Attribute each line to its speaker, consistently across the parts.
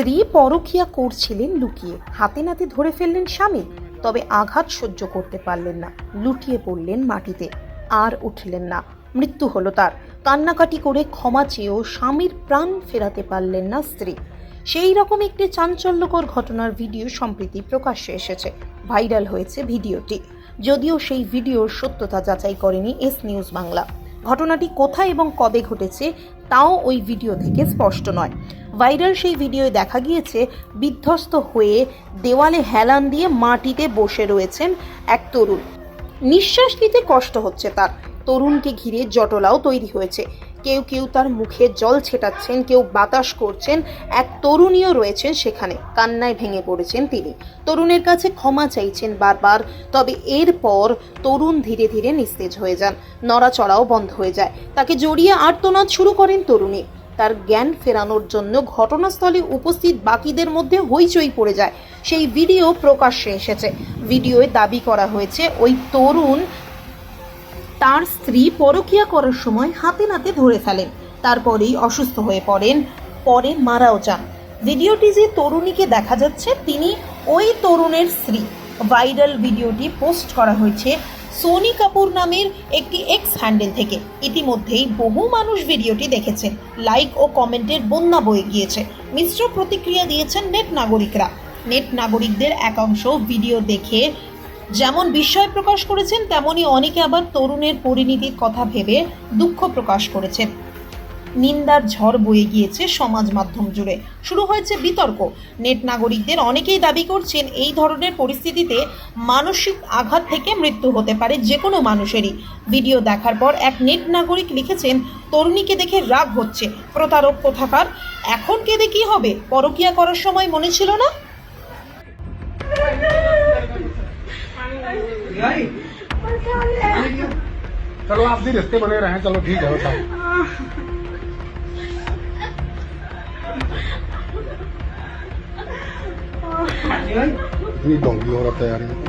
Speaker 1: স্ত্রী পরকিয়া করছিলেন লুকিয়ে। হাতে নাতে ধরে ফেললেন স্বামী, তবে আঘাত সহ্য করতে পারলেন না। লুটিয়ে পড়লেন মাটিতে। আর উঠলেন না। মৃত্যু হলো তার। কান্নাকাটি করে ক্ষমা চেয়েও স্বামীর প্রাণ ফেরাতে পারলেন না স্ত্রী। সেই রকম একটি চাঞ্চল্যকর ঘটনার ভিডিও সম্প্রতি প্রকাশ্যে এসেছে। ভাইরাল হয়েছে ভিডিওটি। যদিও সেই ভিডিওর সত্যতা যাচাই করেনি এস নিউজ বাংলা। ঘটনাটি কোথায় এবং কবে ঘটেছে তাও ওই ভিডিও থেকে স্পষ্ট নয়। ভাইরাল সেই ভিডিওয় দেখা গিয়েছে, বিধ্বস্ত হয়ে দেওয়ালে হেলান দিয়ে মাটিতে বসে রয়েছেন এক তরুণ। নিঃশ্বাস নিতে কষ্ট হচ্ছে তার। তরুণকে ঘিরে জটলাও তৈরি হয়েছে। কেউ কেউ তার মুখে জল ছেটাচ্ছেন, কেউ বাতাস করছেন। এক তরুণীও রয়েছেন সেখানে, কান্নায় ভেঙে পড়েছেন তিনি। তরুণের কাছে ক্ষমা চাইছেন বারবার, তবে এরপর তরুণ ধীরে ধীরে নিস্তেজ হয়ে যান। নড়াচড়াও বন্ধ হয়ে যায়। তাকে জড়িয়ে আর্তনাদ শুরু করেন তরুণী। তার জ্ঞান ফেরানোর জন্য ঘটনাস্থলে উপস্থিত বাকিদের মধ্যে হইচই পড়ে যায়। সেই ভিডিও প্রকাশ্যে এসেছে। ভিডিওয়ে দাবি করা হয়েছে, ওই তরুণ তার স্ত্রী পরকিয়া করার সময় হাতে নাতে ধরে ফেলেন। তারপরেই অসুস্থ হয়ে পড়েন। পরে মারাও যান। ভিডিওটি যে তরুণীকে দেখা যাচ্ছে, তিনি ওই তরুণের স্ত্রী। ভাইরাল ভিডিওটি পোস্ট করা হয়েছে সোনি কাপুর নামের একটি এক্স হ্যান্ডেল থেকে। ইতিমধ্যেই বহু মানুষ ভিডিওটি দেখেছেন। লাইক ও কমেন্টের বন্যা বয়ে গিয়েছে। মিশ্র প্রতিক্রিয়া দিয়েছেন নেট নাগরিকরা। নেট নাগরিকদের একাংশ ভিডিও দেখে যেমন বিস্ময় প্রকাশ করেছেন, তেমনি অনেকে আবার তরুণের পরিণতির কথা ভেবে দুঃখ প্রকাশ করেছেন। নিন্দার ঝড় বয়ে গিয়েছে সমাজ মাধ্যম জুড়ে। শুরু হয়েছে বিতর্ক। নেট নাগরিকদের অনেকেই দাবি করছেন, এই ধরনের পরিস্থিতিতে মানসিক আঘাত থেকে মৃত্যু হতে পারে যে কোনো মানুষেরই। ভিডিও দেখার পর এক নেট নাগরিক লিখেছেন, তরুণীকে দেখে রাগ হচ্ছে। প্রতারক কোথাকার? এখন কেঁদে কি হবে? পরকিয়া করার সময় মনে ছিল না?
Speaker 2: चलो आप भी रिश्ते बने रहे चलो ठीक है बताओ इतनी डोंगी औरत है यार ये।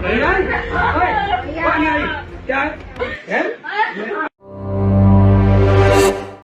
Speaker 3: 没人